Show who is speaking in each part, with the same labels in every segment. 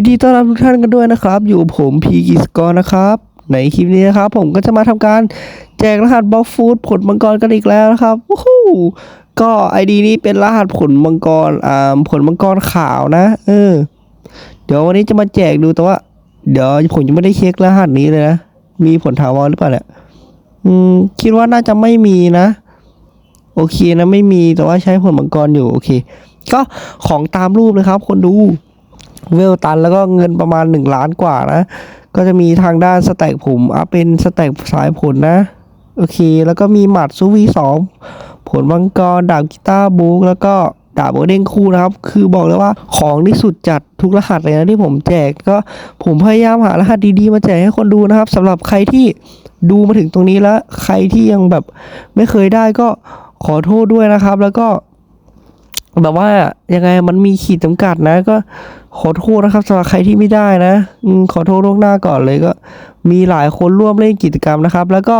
Speaker 1: ยินดีต้อนรับทุกท่านกันด้วยนะครับ อยู่ผมพีกิสกอร์นะครับ ในคลิปนี้นะครับ ผมก็จะมาทำการแจกรหัสบล็อกฟูดผลมังกรกันอีกแล้วนะครับวู้ฮู้ก็ไอดีนี้เป็นรหัสผลมังกรอ่าผลมังกรขาวนะ เออ เดี๋ยววันนี้จะมาแจกดูแต่ว่า เดี๋ยวผมยังไม่ได้เช็ครหัสนี้เลยนะ มีผลถาวรหรือเปล่าเนี่ยอืมคิดว่าน่าจะไม่มีนะ โอเคนะไม่มีแต่ว่าใช้ผลมังกรอยู่โอเค ก็ของตามรูปนะครับ คนดู เวลตันแล้วก็เงินประมาณ 1 ล้านกว่านะ ก็จะมีทางด้านสแต็กผมอัพเป็นสแต็กสายผลนะ โอเค แล้วก็มีหมัดซูวีสองผลมังกร ดาบกีตาร์บุ๊กแล้วก็ดาบโอเด้งคู่นะครับ คือบอกเลยว่าของที่สุดจัดทุกรหัสเลยนะที่ผมแจกก็ผมพยายามหารหัสดีๆ มาแจกให้คนดูนะครับสำหรับใครที่ดูมาถึงตรงนี้แล้ว ใครที่ยังแบบไม่เคยได้ก็ขอโทษด้วยนะครับ แล้วก็ แบบว่ายังไงมันมีขีดจำกัดนะ ก็ขอโทษนะครับสำหรับใครที่ไม่ได้นะอขอโทษล่วงหน้าก่อนเลยก็ มีหลายคนร่วมเล่นกิจกรรมนะครับ แล้วก็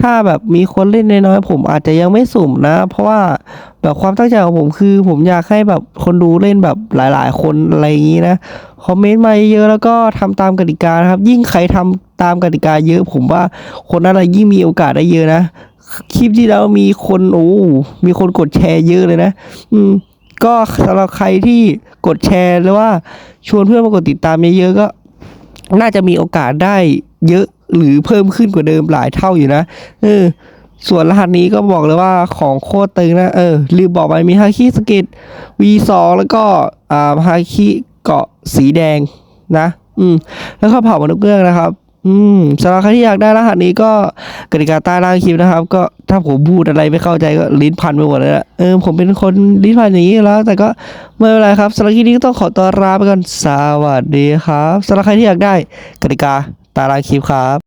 Speaker 1: ถ้าแบบมีคนเล่นน้อยๆผมอาจจะยังไม่สุ่มนะ เพราะว่าแบบความตั้งใจของผมคือ ผมอยากให้แบบคนดูเล่นแบบหลาย ๆ คนอะไรอย่างนี้นะคอมเมนต์มาเยอะแล้วก็ทำตามกติกานะครับ ยิ่งใครทำตามกติกาเยอะ ผมว่าคนนั้นยิ่งมีโอกาสได้เยอะนะคลิปที่แล้วมีคนโอ้ มีคนกดแชร์เยอะเลยนะ อืม ก็สำหรับใครที่กดแชร์หรือว่าชวนเพื่อนมากดติดตามเยอะๆก็ น่าจะมีโอกาสได้เยอะหรือเพิ่มขึ้นกว่าเดิมหลายเท่าอยู่นะเออส่วนรหัสนี้ก็บอกเลยว่าของโคตรตึงนะ เออลืมบอกไปมีฮาคิสกิต V2 แล้วก็อ่าฮาคิเกาะสีแดงนะ อืม แล้วก็เผามนุษย์เงือกนะครับ อืมสำหรับใครที่อยากได้รหัสนี้ก็กติกาใต้ล่างคลิปนะครับ ก็ถ้าผมพูดอะไรไม่เข้าใจก็ลิ้นพันไปหมดเลยอะเออผมเป็นคนลิ้นพันอย่างนี้แล้ว แต่ก็ไม่เป็นไรครับสำหรับคลิปนี้ก็ต้องขอตัวลาไปก่อนสวัสดีครับสำหรับใครที่อยากได้กติกาใต้ล่างคลิปครับ